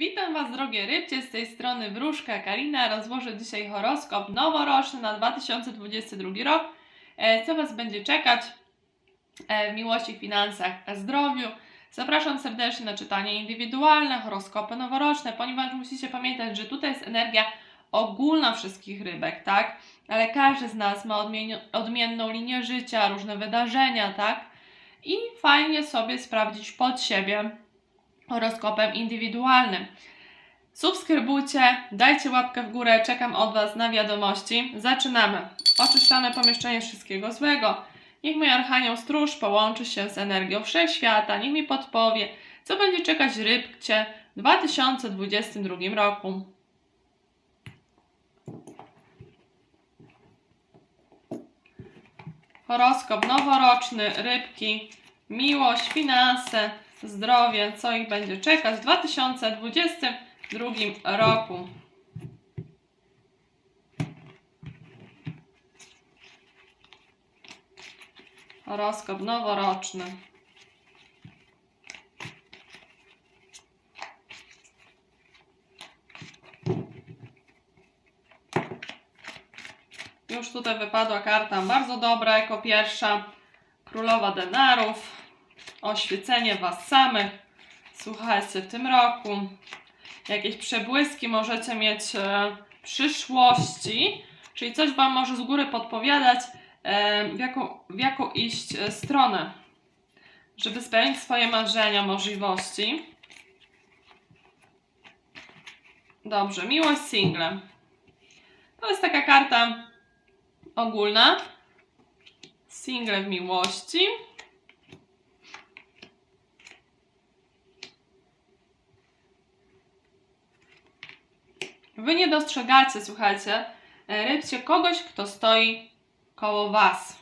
Witam Was drogie rybcie, z tej strony Wróżka Karina. Rozłożę dzisiaj horoskop noworoczny na 2022 rok. E, Co Was będzie czekać e, w miłości, finansach, zdrowiu. Zapraszam serdecznie na czytanie indywidualne, horoskopy noworoczne, ponieważ musicie pamiętać, że tutaj jest energia ogólna wszystkich rybek, tak? Ale każdy z nas ma odmienną linię życia, różne wydarzenia, tak? I fajnie sobie sprawdzić pod siebie horoskopem indywidualnym. Subskrybujcie, dajcie łapkę w górę, czekam od Was na wiadomości. Zaczynamy. Oczyszczamy pomieszczenie wszystkiego złego. Niech mój Archanioł Stróż połączy się z energią Wszechświata, niech mi podpowie, co będzie czekać rybcie w 2022 roku. Horoskop noworoczny, rybki, miłość, finanse, zdrowie, co ich będzie czekać w 2022 roku. Horoskop noworoczny. Już tutaj wypadła karta bardzo dobra jako pierwsza. Królowa denarów. Oświecenie Was samych. Słuchajcie, w tym roku jakieś przebłyski możecie mieć e, przyszłości, czyli coś Wam może z góry podpowiadać, e, w, jaką, w jaką iść e, stronę, żeby spełnić swoje marzenia, możliwości. Dobrze, miłość single. To jest taka karta ogólna. Single w miłości. Wy nie dostrzegacie, słuchajcie, e, rybcie kogoś, kto stoi koło Was.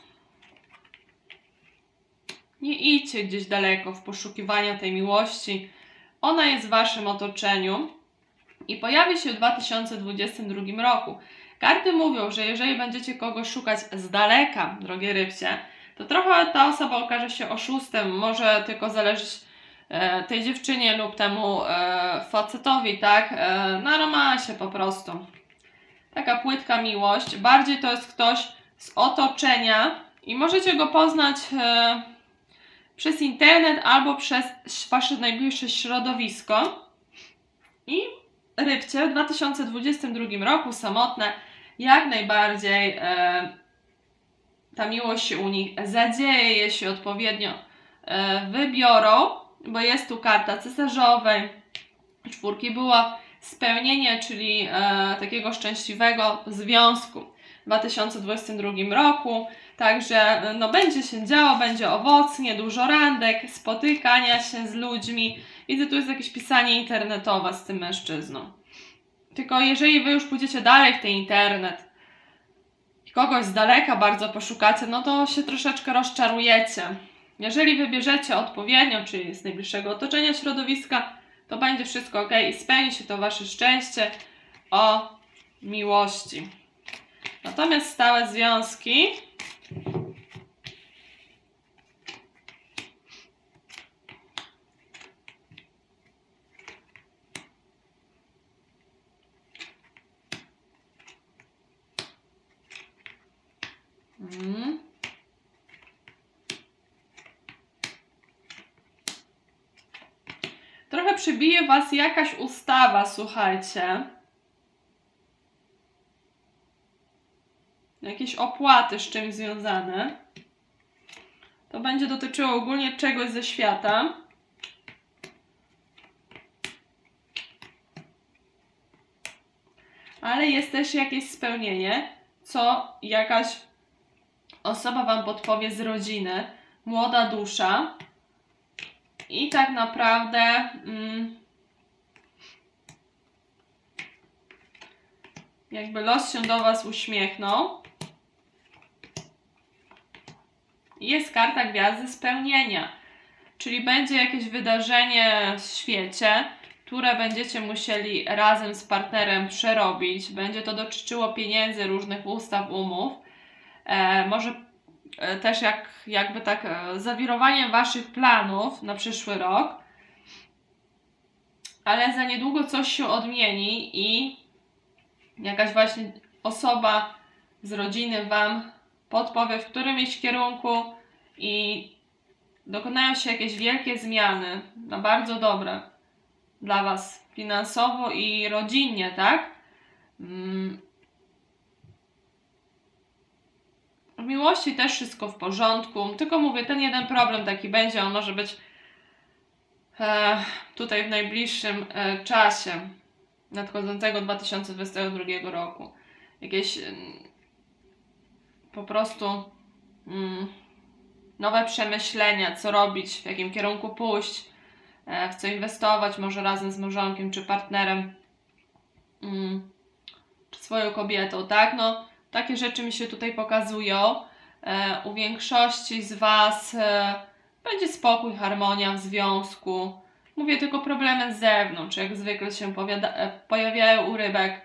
Nie idźcie gdzieś daleko w poszukiwania tej miłości. Ona jest w Waszym otoczeniu i pojawi się w 2022 roku. Karty mówią, że jeżeli będziecie kogoś szukać z daleka, drogie rybcie, to trochę ta osoba okaże się oszustem, może tylko zależeć tej dziewczynie lub temu e, facetowi, tak? E, na romansie po prostu. Taka płytka miłość. Bardziej to jest ktoś z otoczenia i możecie go poznać e, przez internet albo przez wasze najbliższe środowisko. I rybcie w 2022 roku samotne jak najbardziej e, ta miłość się u nich zadzieje, jeśli odpowiednio e, wybiorą, bo jest tu karta cesarzowej, czwórki była spełnienie, czyli e, takiego szczęśliwego związku w 2022 roku. Także e, no, będzie się działo, będzie owocnie, dużo randek, spotykania się z ludźmi. Widzę, tu jest jakieś pisanie internetowe z tym mężczyzną. Tylko jeżeli wy już pójdziecie dalej w ten internet i kogoś z daleka bardzo poszukacie, no to się troszeczkę rozczarujecie. Jeżeli wybierzecie odpowiednio, czyli z najbliższego otoczenia środowiska, to będzie wszystko ok i spełni się to wasze szczęście o miłości. Natomiast stałe związki. Mm. Trochę przybije Was jakaś ustawa, słuchajcie. Jakieś opłaty z czymś związane. To będzie dotyczyło ogólnie czegoś ze świata. Ale jest też jakieś spełnienie, co jakaś osoba Wam podpowie z rodziny, młoda dusza. I tak naprawdę mm, jakby los się do Was uśmiechnął. Jest karta gwiazdy spełnienia, czyli będzie jakieś wydarzenie w świecie, które będziecie musieli razem z partnerem przerobić. Będzie to dotyczyło pieniędzy, różnych ustaw, umów. E, może też jak, jakby tak e, zawirowanie waszych planów na przyszły rok. ale za niedługo coś się odmieni i jakaś właśnie osoba z rodziny Wam podpowie, w którym iść kierunku i dokonają się jakieś wielkie zmiany na bardzo dobre dla Was finansowo i rodzinnie, tak? Mm. W miłości też wszystko w porządku, tylko mówię, ten jeden problem taki będzie, on może być e, tutaj w najbliższym e, czasie nadchodzącego 2022 roku. Jakieś mm, po prostu mm, nowe przemyślenia, co robić, w jakim kierunku pójść, e, w co inwestować, może razem z małżonkiem czy partnerem, mm, czy swoją kobietą, tak? No, takie rzeczy mi się tutaj pokazują. E, U większości z Was e, będzie spokój, harmonia w związku. Mówię tylko problemy z zewnątrz, jak zwykle się e, pojawiają u rybek.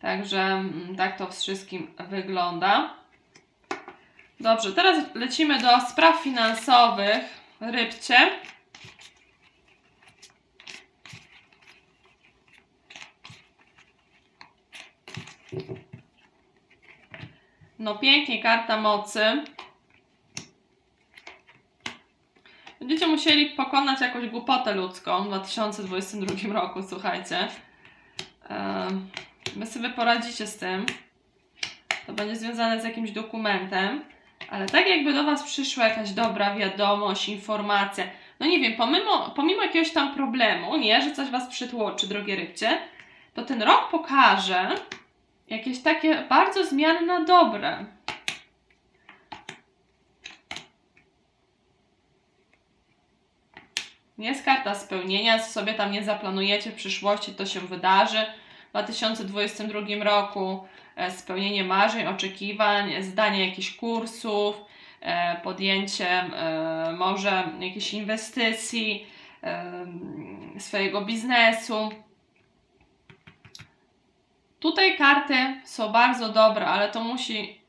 Także mm, tak to wszystkim wygląda. Dobrze, teraz lecimy do spraw finansowych. Rybcie. No pięknie, karta mocy. Będziecie musieli pokonać jakąś głupotę ludzką w 2022 roku, słuchajcie. Wy sobie poradzicie z tym. To będzie związane z jakimś dokumentem. Ale tak jakby do Was przyszła jakaś dobra wiadomość, informacja. No nie wiem, pomimo, pomimo jakiegoś tam problemu, nie, że coś Was przytłoczy, drogie rybcie, to ten rok pokaże jakieś takie bardzo zmiany na dobre. Jest karta spełnienia, sobie tam nie zaplanujecie w przyszłości, to się wydarzy. W 2022 roku e, spełnienie marzeń, oczekiwań, zdanie jakichś kursów, e, podjęcie e, może jakiejś inwestycji, swojego biznesu. Tutaj karty są bardzo dobre, ale to musi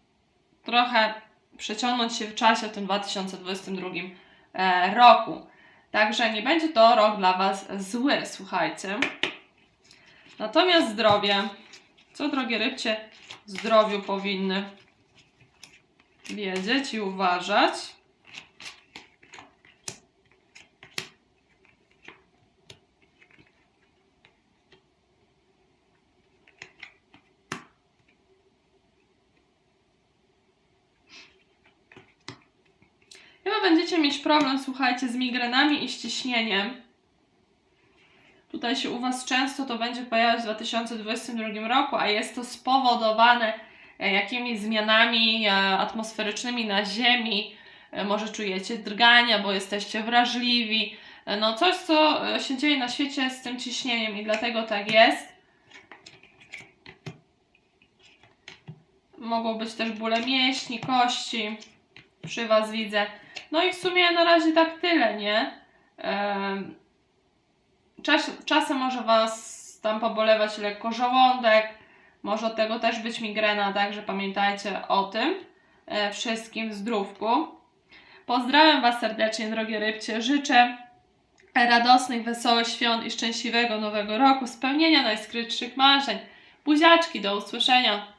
trochę przeciągnąć się w czasie w tym 2022 e, roku. Także nie będzie to rok dla Was zły, słuchajcie. Natomiast zdrowie. Co, drogie rybcie, zdrowiu powinny wiedzieć i uważać. Będziecie mieć problem, słuchajcie, z migrenami i ściśnieniem. Tutaj się u Was często to będzie pojawiać w 2022 roku, a jest to spowodowane e, jakimiś zmianami e, atmosferycznymi na Ziemi. E, Może czujecie drgania, bo jesteście wrażliwi. No coś, co się dzieje na świecie z tym ciśnieniem i dlatego tak jest. Mogą być też bóle mięśni, kości. Przy Was widzę. No i w sumie na razie tak tyle, nie? Czas, czasem może Was tam pobolewać lekko żołądek, może od tego też być migrena, także pamiętajcie o tym e, wszystkim w zdrówku. Pozdrawiam Was serdecznie, drogie rybcie. Życzę radosnych, wesołych świąt i szczęśliwego nowego roku, spełnienia najskrytszych marzeń. Buziaczki, do usłyszenia.